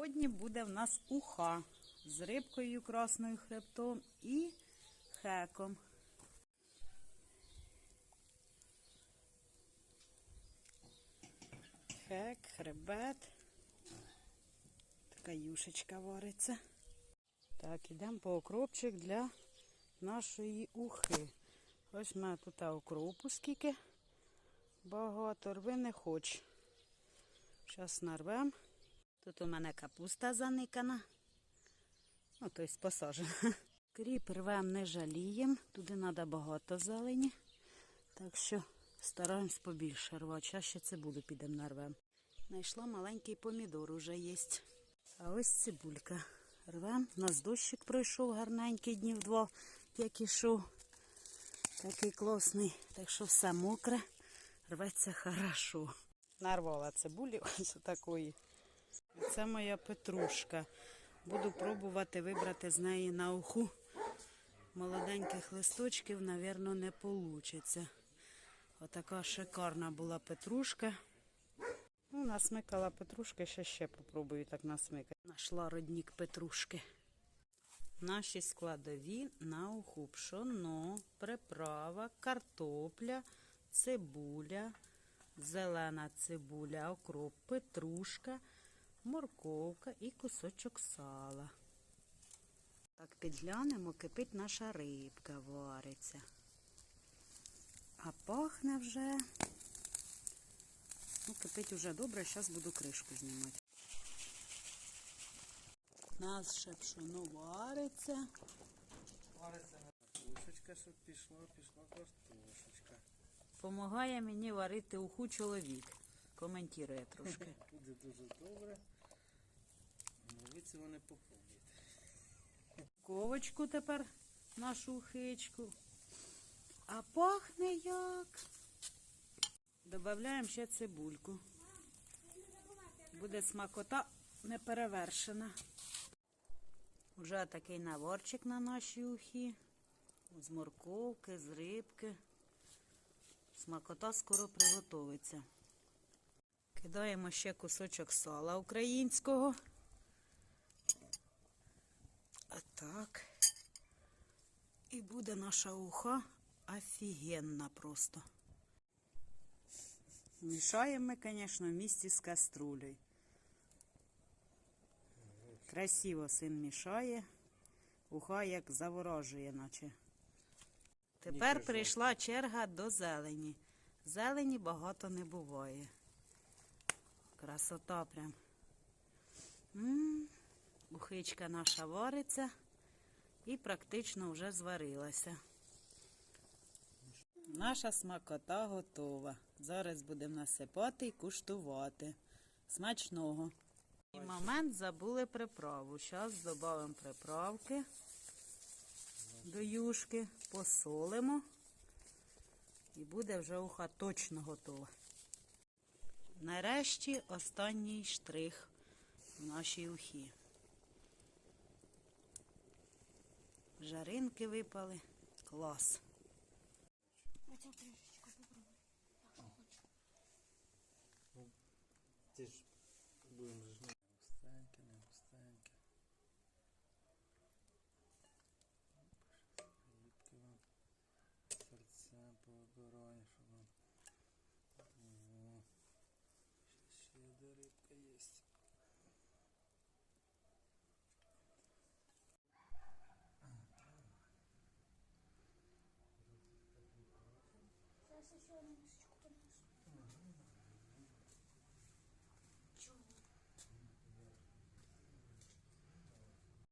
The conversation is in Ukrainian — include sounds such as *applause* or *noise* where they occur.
Сьогодні буде в нас уха з рибкою красною хребтом і хеком. Хек, хребет. Така юшечка вариться. Так, ідемо по окропчик для нашої ухи. Ось в мене тут окропу скільки. Багато рви не хоч. Зараз нарвем. Тут у мене капуста заникана. Ну, тобто посажена. *laughs* Кріп рвем не жаліємо. Туди треба багато зелені. Так що стараємось побільше рвати. Зараз ще цибулю підемо нарвем. Знайшла маленький помідор уже є. А ось цибулька. Рвем. У нас дощик пройшов гарненький днів два, як ішов. Такий класний. Так що все мокре. Рветься хорошо. Нарвала цибулі *laughs* ось такої. Це моя петрушка. Буду пробувати вибрати з неї на уху. Молоденьких листочків, напевно, не вийде. Отака шикарна була петрушка. Ну, насмикала петрушки, ще ще попробую так насмикати. Нашла родник петрушки. Наші складові на уху пшоно, приправа, картопля, цибуля, зелена цибуля, окроп, петрушка, морковка і кусочок сала. Так підглянемо, кипить наша рибка, вариться. А пахне вже. Ну, кипить вже добре, зараз буду кришку знімати. Наше пшоно вариться. Картошечка, щоб пішла, пішла картошечка. Помагає мені варити уху чоловік. Коментує трошки. *laughs* Буде дуже добре. Ви цього не попробуєте. Ковочку тепер нашу ухичку. А пахне як. Добавляємо ще цибульку. Буде смакота неперевершена. Уже такий наворчик на нашій ухі. З морковки, з рибки. Смакота скоро приготовиться. Кидаємо ще кусочок сала українського. Отак. І буде наша уха офігенна просто. Мішаємо ми, звісно, в місті з каструлею. Красиво син мішає. Уха як заворожує, наче. Тепер прийшла черга до зелені. Зелені багато не буває. Красота прям. М, Ухичка наша вариться і практично вже зварилася. Наша смакота готова. Зараз будемо насипати і куштувати. Смачного. І момент забули приправу. Зараз додамо приправки до юшки, посолимо. І буде вже уха точно готова. Нарешті останній штрих в нашій ухі. Жаринки випали. Клас. Оця кришечка попробуй. Хочеш. Ти ж будемо ж не густеньке, не густеньке. Рибки вам серця повибираю, щоб вам. О, ще, ще де рибка є. Зараз ще одну мисочку.